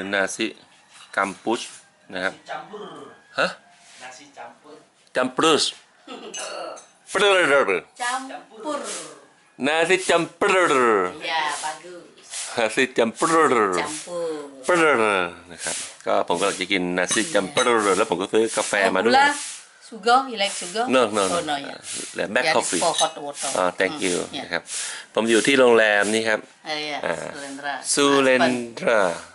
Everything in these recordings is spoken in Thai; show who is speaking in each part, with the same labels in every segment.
Speaker 1: คือนาซิกัมปุชนะครับ
Speaker 2: campur
Speaker 1: ฮะ
Speaker 2: nasi campur
Speaker 1: จัมปรุสปรร
Speaker 3: campur
Speaker 1: นาซิจัมปร
Speaker 3: ya bagus
Speaker 1: นาซิจัมปร
Speaker 3: campur
Speaker 1: ปรนะครับก็ผมก็จะกินนาซิจัมปรแล้วผมก็ซื้อกาแฟมาด้วย
Speaker 3: gula sugar you like sugar
Speaker 1: no no
Speaker 3: oh
Speaker 1: no
Speaker 3: no ya
Speaker 1: และแบ็ค
Speaker 3: Ya,
Speaker 1: คอฟฟี่
Speaker 3: for hot water
Speaker 1: อ่า thank you
Speaker 3: Hmm, ya.
Speaker 1: นะครับผมอยู่ที่โรงแรมนี่ครับ
Speaker 3: Ah, ya
Speaker 1: Ah.
Speaker 3: Sulendra
Speaker 1: สุเรน
Speaker 3: Husband.
Speaker 1: ดรา I take video สุรันสุรันดรา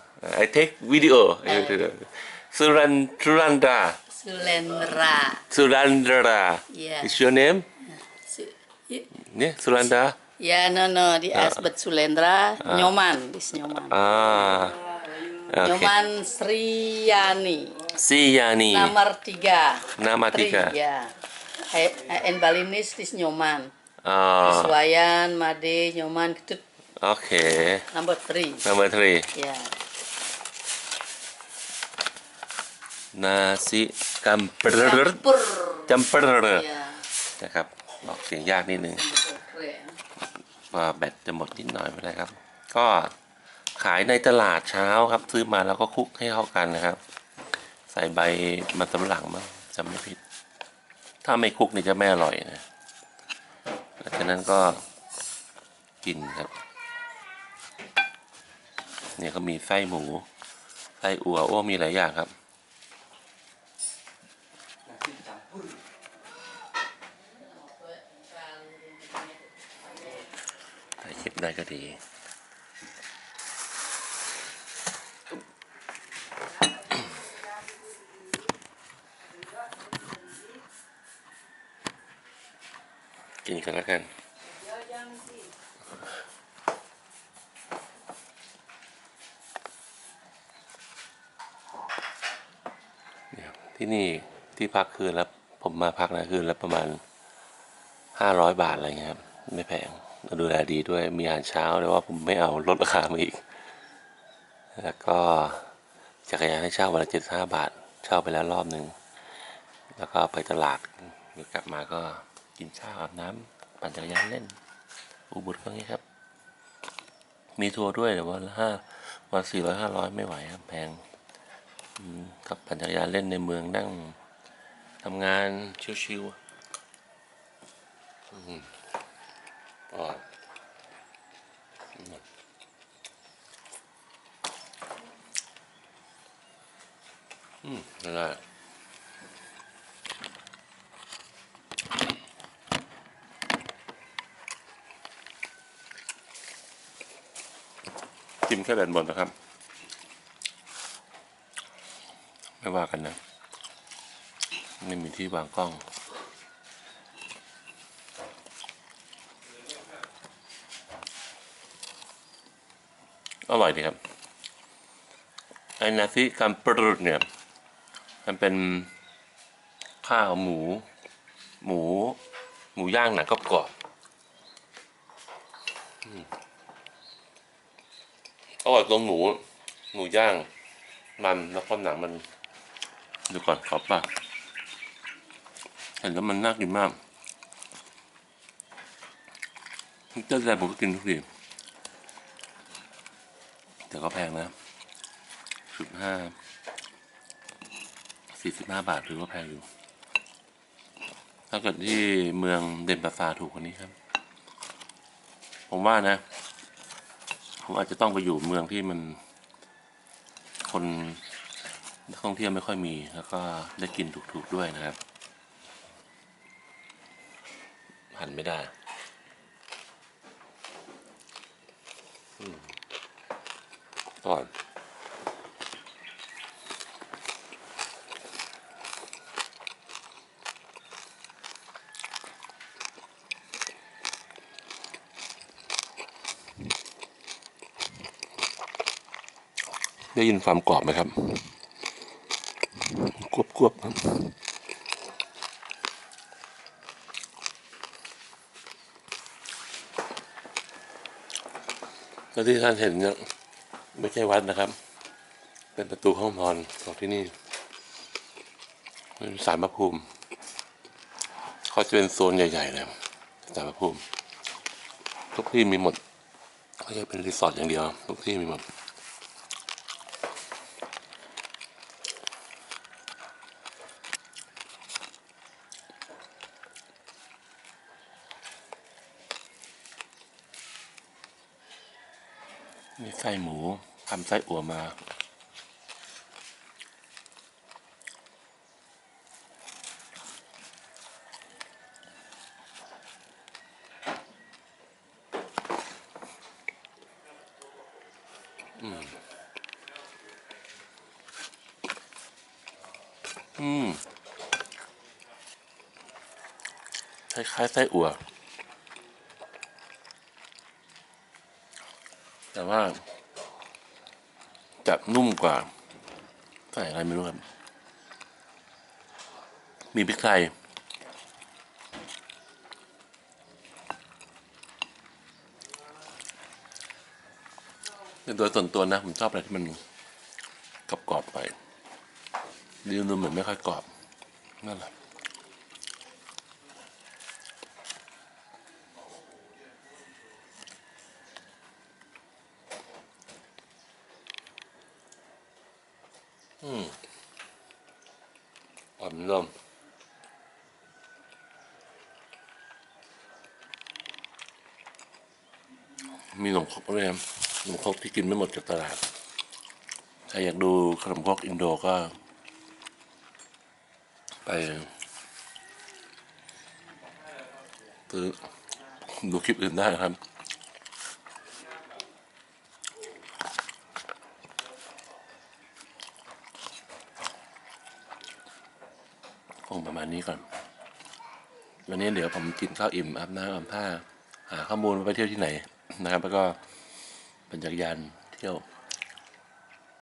Speaker 3: Sulendra
Speaker 1: สุรันดรา
Speaker 3: Yeah.
Speaker 1: is your name
Speaker 3: Su- y-
Speaker 1: เนี่ยสุรันดรา
Speaker 3: Ya no no di Asbet Sulendra Nyoman dis Nyoman
Speaker 1: อ่าโอเค
Speaker 3: Nyoman Sriyani
Speaker 1: ซียานี
Speaker 3: nomor tiga
Speaker 1: Nama
Speaker 3: Tri,
Speaker 1: tiga.
Speaker 3: ya Eh, eh, en Balinis dis Nyoman
Speaker 1: อ่า
Speaker 3: Iswayan Made Nyoman Ketut
Speaker 1: โอเค
Speaker 3: number three
Speaker 1: number three
Speaker 3: ya
Speaker 1: นาซิกัมปร
Speaker 3: campur
Speaker 1: จัมปร
Speaker 3: ya
Speaker 1: นะครับออกเสียงยากนิดนึงว่าแบตจะหมดนิดหน่อยไม่เป็นไรครับ ก็ขายในตลาดเช้าครับ ซื้อมาแล้วก็คลุกให้เข้ากันนะครับ ใส่ใบมันสำปะหลังมั้งจำไม่ผิด ถ้าไม่คลุกนี่จะไม่อร่อยนะหลังจากนั้นก็กินครับ เนี่ยก็มีไส้หมูไส้อัวอ้วมีหลายอย่างครับ
Speaker 2: nasi campur
Speaker 1: ถ่ายคลิป ได้ก็ดี กินกันแล้วกันเนี่ยที่นี่ที่พักคืนแล้วผมมาพักนะคืนแล้วประมาณห้าร้อยบาทอะไรเงี้ยครับ ไม่แพง ดูแลดีด้วยมีอาหารเช้าแต่ว่าผมไม่เอาลดราคามาอีก แล้วก็จักรยานให้เช่าวันละเจ็ดห้าบาท เช่าไปแล้วรอบหนึ่งแล้วก็ไปตลาดเดี๋ยวกลับมาก็กินข้าวอาบน้ำปั่นจักรยานเล่น อุบุตก็งี้ครับ มีทัวร์ด้วยแต่ว่าห้าวันสี่ร้อยห้าร้อยไม่ไหวครับแพงกับปั่นจักรยานเล่นในเมืองนั่งทำงานชิวๆอืมอ่อน นะจิ้มแค่แบนบนนะครับ ไม่ว่ากันนะไม่มีที่วางกล้องอร่อยดีครับไอ้นาซิกัมปรุดเนี่ย มันเป็นข้าวหมู หมู หมูย่างหนังกรอบอืมอร่อยตรงหมู หมูย่าง มันแล้วก็หนังมันดูก่อนขอบปากเห็นแล้วมันน่ากินมากเจ้าใจผมก็กินทุกทีแต่ก็แพงนะสิบห้า สี่สิบห้าบาทถือว่าแพงอยู่ ถ้าเกิดที่เมืองเดนปาซาถูกกว่านี้ครับ ผมว่านะ ผมอาจจะต้องไปอยู่เมืองที่มัน คนนักท่องเที่ยวไม่ค่อยมี แล้วก็ได้กินถูกๆด้วยนะครับ หันไม่ได้อืมก่อน ได้ยินความกรอบไหมครับกรวบกวบๆครับแล้วที่ท่านเห็นเนี่ยไม่ใช่วัดนะครับ เป็นประตูห้องนอนของที่นี่เป็นสารพระภูมิ เขาจะเป็นโซนใหญ่ๆเลยสารพระภูมิ ทุกที่มีหมดเขาจะเป็นรีสอร์ทอย่างเดียว ทุกที่มีหมด มีไส้หมูทำไส้อั่วมา อืมคล้ายๆไส้อั่ว แต่ว่าจะนุ่มกว่า ใส่อะไรไม่รู้ครับ มีพริกไทยโดยส่วนตัวนะ ผมชอบอะไรที่มันกรอบๆไปดีดูเหมือนไม่ค่อยกรอบนั่นแหละ อืมอ่อนเริ่มมีขนมครกด้วยนะขนมครกที่กินไม่หมดจากตลาดถ้าอยากดูขนมครกอินโดก็ ไปซื้อดูคลิปอื่นได้ครับ งประมาณนี้ก่อน วันนี้เดี๋ยวผมกินข้าวอิ่มอาบน้ำอาบผ้าหาข้อมูลไปเที่ยวที่ไหนนะครับ แล้วก็ปั่นจักรยานเที่ยว